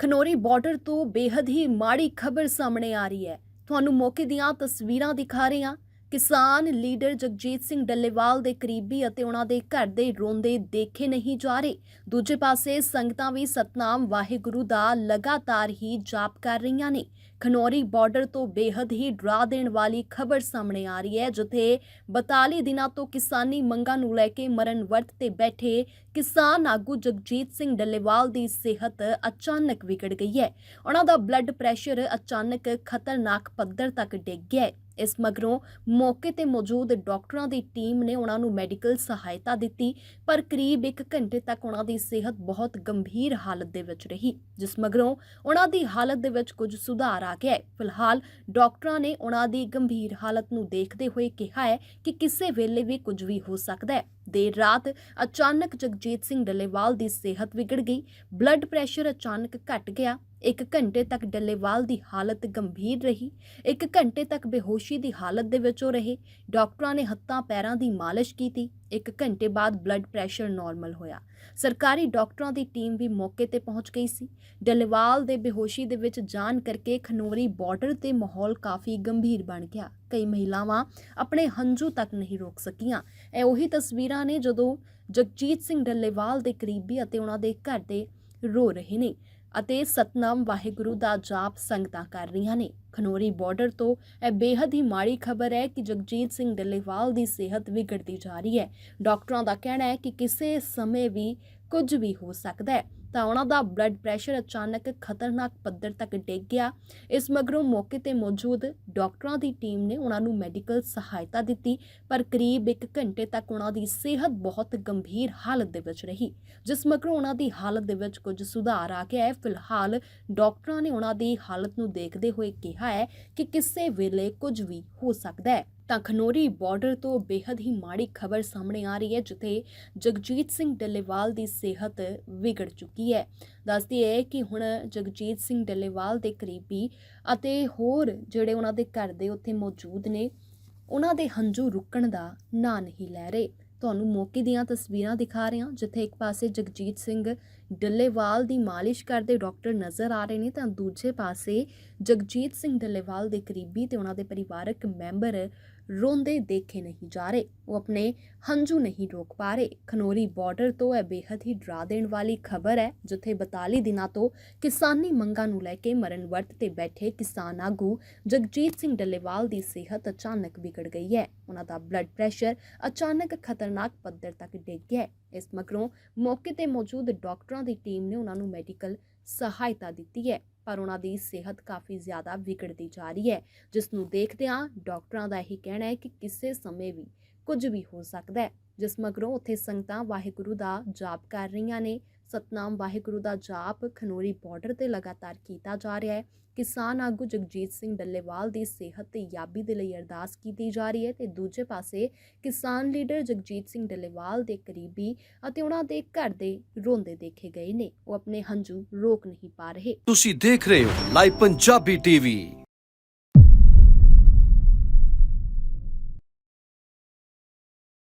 Khanauri border ਤੋਂ ਬੇहद ਹੀ ਮਾੜੀ ਖਬਰ ਸਾਹਮਣੇ ਆ ਰਹੀ ਹੈ। ਤੁਹਾਨੂੰ ਮੌਕੇ ਦੀਆਂ ਤਸਵੀਰਾਂ ਦਿਖਾ ਰਹੇ ਹਾਂ। ਕਿਸਾਨ ਲੀਡਰ ਜਗਜੀਤ ਸਿੰਘ ਡੱਲੇਵਾਲ ਦੇ ਕਰੀਬੀ ਅਤੇ ਉਹਨਾਂ ਦੇ ਘਰ ਦੇ ਰੋਂਦੇ ਦੇਖੇ ਨਹੀਂ ਜਾ ਰਹੇ। ਦੂਜੇ ਪਾਸੇ ਸੰਗਤਾਂ ਵੀ ਸਤਨਾਮ ਵਾਹਿਗੁਰੂ ਦਾ ਲਗਾਤਾਰ ਹੀ ਜਾਪ ਕਰ ਰਹੀਆਂ ਨੇ। ਖਨੌਰੀ ਬਾਰਡਰ ਤੋਂ ਬੇहद ਹੀ ਡਰਾ ਦੇਣ ਵਾਲੀ ਖਬਰ ਸਾਹਮਣੇ ਆ ਰਹੀ ਹੈ, ਜਿੱਥੇ 42 ਦਿਨਾਂ ਤੋਂ ਕਿਸਾਨੀ ਮੰਗਾਂ ਨੂੰ ਲੈ ਕੇ ਮਰਨ ਵਰਤ ਤੇ ਬੈਠੇ ਕਿਸਾਨ ਆਗੂ ਜਗਜੀਤ ਸਿੰਘ ਡੱਲੇਵਾਲ ਦੀ ਸਿਹਤ ਅਚਾਨਕ ਵਿਗੜ ਗਈ ਹੈ। ਉਹਨਾਂ ਦਾ ਬਲੱਡ ਪ੍ਰੈਸ਼ਰ ਅਚਾਨਕ ਖਤਰਨਾਕ ਪੱਧਰ ਤੱਕ ਡਿੱਗ ਗਿਆ ਹੈ। ਇਸ ਮਗਰੋਂ ਮੌਕੇ ਤੇ ਮੌਜੂਦ ਡਾਕਟਰਾਂ ਦੀ ਟੀਮ ਨੇ ਉਹਨਾਂ ਨੂੰ ਮੈਡੀਕਲ ਸਹਾਇਤਾ ਦਿੱਤੀ, ਪਰ ਕਰੀਬ 1 ਘੰਟੇ ਤੱਕ ਉਹਨਾਂ ਦੀ ਸਿਹਤ ਬਹੁਤ ਗੰਭੀਰ ਹਾਲਤ ਦੇ ਵਿੱਚ ਰਹੀ, ਜਿਸ ਮਗਰੋਂ ਉਹਨਾਂ ਦੀ ਹਾਲਤ ਦੇ ਵਿੱਚ ਕੁਝ ਸੁਧਾਰ ਆ ਗਿਆ ਹੈ। ਫਿਲਹਾਲ ਡਾਕਟਰਾਂ ਨੇ ਉਹਨਾਂ ਦੀ ਗੰਭੀਰ ਹਾਲਤ ਨੂੰ ਦੇਖਦੇ ਹੋਏ ਕਿਹਾ ਹੈ ਕਿ ਕਿਸੇ ਵੇਲੇ ਵੀ ਕੁਝ ਵੀ ਹੋ ਸਕਦਾ ਹੈ। ਦੇਰ ਰਾਤ ਅਚਾਨਕ ਜਗਜੀਤ ਸਿੰਘ ਡੱਲੇਵਾਲ ਦੀ ਸਿਹਤ ਵਿਗੜ ਗਈ। ਬਲੱਡ ਪ੍ਰੈਸ਼ਰ ਅਚਾਨਕ ਘਟ ਗਿਆ। ਇੱਕ ਘੰਟੇ ਤੱਕ ਡੱਲੇਵਾਲ ਦੀ ਹਾਲਤ ਗੰਭੀਰ ਰਹੀ। ਇੱਕ ਘੰਟੇ ਤੱਕ ਬੇਹੋਸ਼ੀ ਦੀ ਹਾਲਤ ਦੇ ਵਿੱਚ ਉਹ ਰਹੇ। ਡਾਕਟਰਾਂ ਨੇ ਹੱਥਾਂ ਪੈਰਾਂ ਦੀ ਮਾਲਿਸ਼ ਕੀਤੀ। ਇੱਕ ਘੰਟੇ ਬਾਅਦ ਬਲੱਡ ਪ੍ਰੈਸ਼ਰ ਨਾਰਮਲ ਹੋਇਆ। ਸਰਕਾਰੀ ਡਾਕਟਰਾਂ ਦੀ ਟੀਮ ਵੀ ਮੌਕੇ ਤੇ ਪਹੁੰਚ ਗਈ ਸੀ। ਡੱਲੇਵਾਲ ਦੇ ਬੇਹੋਸ਼ੀ ਦੇ ਵਿੱਚ ਜਾਣ ਕਰਕੇ ਖਨੋਰੀ ਬਾਰਡਰ ਤੇ ਮਾਹੌਲ ਕਾਫੀ ਗੰਭੀਰ ਬਣ ਗਿਆ। ਕਈ ਮਹਿਲਾਵਾਂ ਆਪਣੇ ਹੰਝੂ ਤੱਕ ਨਹੀਂ ਰੋਕ ਸਕੀਆਂ। ਇਹ ਉਹੀ ਤਸਵੀਰਾਂ ਨੇ ਜਦੋਂ ਜਗਜੀਤ ਸਿੰਘ ਡੱਲੇਵਾਲ ਦੇ ਕਰੀਬੀ ਅਤੇ ਉਹਨਾਂ ਦੇ ਘਰ ਦੇ ਰੋ ਰਹੇ ਨੇ। ਅਤੇ ਸਤਨਾਮ ਵਾਹਿਗੁਰੂ ਦਾ ਜਾਪ ਸੰਗਤਾਂ ਕਰ ਰਹੀਆਂ ਨੇ। ਖਨੋਰੀ ਬਾਰਡਰ ਤੋਂ ਇਹ ਬੇहद ਹੀ ਮਾੜੀ ਖਬਰ ਹੈ ਕਿ ਜਗਜੀਤ ਸਿੰਘ ਡੱਲੇਵਾਲ ਦੀ ਸਿਹਤ ਵਿਗੜਦੀ ਜਾ ਰਹੀ ਹੈ। ਡਾਕਟਰਾਂ ਦਾ ਕਹਿਣਾ ਹੈ ਕਿ ਕਿਸੇ ਸਮੇਂ ਵੀ ਕੁਝ ਵੀ ਹੋ ਸਕਦਾ ਹੈ। ਤਾਂ ਉਹਨਾਂ ਦਾ ਬਲੱਡ ਪ੍ਰੈਸ਼ਰ ਅਚਾਨਕ ਖਤਰਨਾਕ ਪੱਧਰ ਤੱਕ ਡਿੱਗ ਗਿਆ। ਇਸ ਮਗਰੋਂ ਮੌਕੇ ਤੇ ਮੌਜੂਦ ਡਾਕਟਰਾਂ ਦੀ ਟੀਮ ਨੇ ਉਹਨਾਂ ਨੂੰ ਮੈਡੀਕਲ ਸਹਾਇਤਾ ਦਿੱਤੀ, ਪਰ ਕਰੀਬ 1 ਘੰਟੇ ਤੱਕ ਉਹਨਾਂ ਦੀ ਸਿਹਤ ਬਹੁਤ ਗੰਭੀਰ ਹਾਲਤ ਦੇ ਵਿੱਚ ਰਹੀ, ਜਿਸ ਮਗਰੋਂ ਉਹਨਾਂ ਦੀ ਹਾਲਤ ਦੇ ਵਿੱਚ ਕੁਝ ਸੁਧਾਰ ਆ ਗਿਆ ਹੈ। ਫਿਲਹਾਲ ਡਾਕਟਰਾਂ ਨੇ ਉਹਨਾਂ ਦੀ ਹਾਲਤ ਨੂੰ ਦੇਖਦੇ ਹੋਏ ਕਿਹਾ ਹੈ ਕਿ ਕਿਸੇ ਵੇਲੇ ਕੁਝ ਵੀ ਹੋ ਸਕਦਾ ਹੈ। ਤਾਂ ਖਨੋਰੀ ਬਾਰਡਰ ਤੋਂ ਬੇहद ਹੀ ਮਾੜੀ ਖਬਰ ਸਾਹਮਣੇ ਆ ਰਹੀ ਹੈ, ਜਿੱਥੇ ਜਗਜੀਤ ਸਿੰਘ ਡੱਲੇਵਾਲ ਦੀ ਸਿਹਤ ਵਿਗੜ ਚੁੱਕੀ ਹੈ। ਦੱਸਦੀ ਹੈ ਕਿ ਹੁਣ ਜਗਜੀਤ ਸਿੰਘ ਡੱਲੇਵਾਲ ਦੇ ਕਰੀਬੀ ਅਤੇ ਹੋਰ ਜਿਹੜੇ ਉਹਨਾਂ ਦੇ ਘਰ ਦੇ ਉੱਥੇ ਮੌਜੂਦ ਨੇ, ਉਹਨਾਂ ਦੇ ਹੰਝੂ ਰੁਕਣ ਦਾ ਨਾਂ ਨਹੀਂ ਲੈ ਰਹੇ। ਤੁਹਾਨੂੰ ਮੌਕੇ ਦੀਆਂ ਤਸਵੀਰਾਂ ਦਿਖਾ ਰਹੇ ਹਾਂ, ਜਿੱਥੇ ਇੱਕ ਪਾਸੇ ਜਗਜੀਤ ਸਿੰਘ ਡੱਲੇਵਾਲ ਦੀ ਮਾਲਿਸ਼ ਕਰਦੇ ਡਾਕਟਰ ਨਜ਼ਰ ਆ ਰਹੇ ਨੇ, ਤਾਂ ਦੂਜੇ ਪਾਸੇ ਜਗਜੀਤ ਸਿੰਘ ਡੱਲੇਵਾਲ ਦੇ ਕਰੀਬੀ ਤੇ ਉਹਨਾਂ ਦੇ ਪਰਿਵਾਰਕ ਮੈਂਬਰ ਰੋਂਦੇ ਦੇਖੇ ਨਹੀਂ ਜਾ ਰਹੇ। ਉਹ ਆਪਣੇ ਹੰਝੂ ਨਹੀਂ ਰੋਕ ਪਾ ਰਹੇ। ਖਨੋਰੀ ਬਾਰਡਰ ਤੋਂ ਇਹ ਬੇहद ਹੀ ਡਰਾ ਦੇਣ ਵਾਲੀ ਖਬਰ ਹੈ, ਜਿੱਥੇ 42 ਦਿਨਾਂ ਤੋਂ ਕਿਸਾਨੀ ਮੰਗਾਂ ਨੂੰ ਲੈ ਕੇ ਮਰਨ ਵਰਤ ਤੇ ਬੈਠੇ ਕਿਸਾਨ ਆਗੂ ਜਗਜੀਤ ਸਿੰਘ ਡੱਲੇਵਾਲ ਦੀ ਸਿਹਤ ਅਚਾਨਕ ਵਿਗੜ ਗਈ ਹੈ। ਉਹਨਾਂ ਦਾ ਬਲੱਡ ਪ੍ਰੈਸ਼ਰ ਅਚਾਨਕ ਖਤਰਨਾਕ ਪੱਧਰ ਤੱਕ ਡਿੱਗ ਗਿਆ ਇਸ ਮਗਰੋਂ ਮੌਕੇ ਤੇ ਮੌਜੂਦ ਡਾਕਟਰਾਂ ਦੀ ਟੀਮ ਨੇ ਉਹਨਾਂ ਨੂੰ ਮੈਡੀਕਲ ਸਹਾਇਤਾ ਦਿੱਤੀ ਹੈ। ਪਰ ਉਹਨਾਂ ਦੀ ਸਿਹਤ ਕਾਫੀ ਜ਼ਿਆਦਾ ਵਿਗੜਦੀ ਜਾ ਰਹੀ ਹੈ। ਜਿਸ ਨੂੰ ਦੇਖਦਿਆਂ ਡਾਕਟਰਾਂ ਦਾ ਇਹੀ ਕਹਿਣਾ ਹੈ ਕਿ ਕਿਸੇ ਸਮੇਂ ਵੀ ਕੁਝ ਵੀ ਹੋ ਸਕਦਾ ਹੈ। ਜਿਸ ਮਗਰੋਂ ਉੱਥੇ ਸੰਗਤਾਂ ਵਾਹਿਗੁਰੂ ਦਾ ਜਾਪ ਕਰ ਰਹੀਆਂ ਨੇ। ਸਤਨਾਮ ਵਾਹਿਗੁਰੂ ਦਾ ਜਾਪ ਖਨੋਰੀ ਬਾਰਡਰ ਤੇ ਲਗਾਤਾਰ ਕੀਤਾ ਜਾ ਰਿਹਾ ਹੈ। ਕਿਸਾਨ ਆਗੂ ਜਗਜੀਤ ਸਿੰਘ ਡੱਲੇਵਾਲ ਦੀ ਸਿਹਤ ਤੇ ਯਾਬੀ ਦੇ ਲਈ ਅਰਦਾਸ ਕੀਤੀ ਜਾ ਰਹੀ ਹੈ ਤੇ ਦੂਜੇ ਪਾਸੇ ਕਿਸਾਨ ਲੀਡਰ ਜਗਜੀਤ ਸਿੰਘ ਡੱਲੇਵਾਲ ਦੇ ਕਰੀਬੀ ਅਤੇ ਉਹਨਾਂ ਦੇ ਘਰ ਦੇ ਰੋਂਦੇ ਦੇਖੇ ਗਏ ਨੇ। ਉਹ ਆਪਣੇ ਹੰਝੂ ਰੋਕ ਨਹੀਂ ਪਾ ਰਹੇ। ਤੁਸੀਂ ਦੇਖ ਰਹੇ ਹੋ ਲਾਈਵ ਪੰਜਾਬੀ ਟੀਵੀ।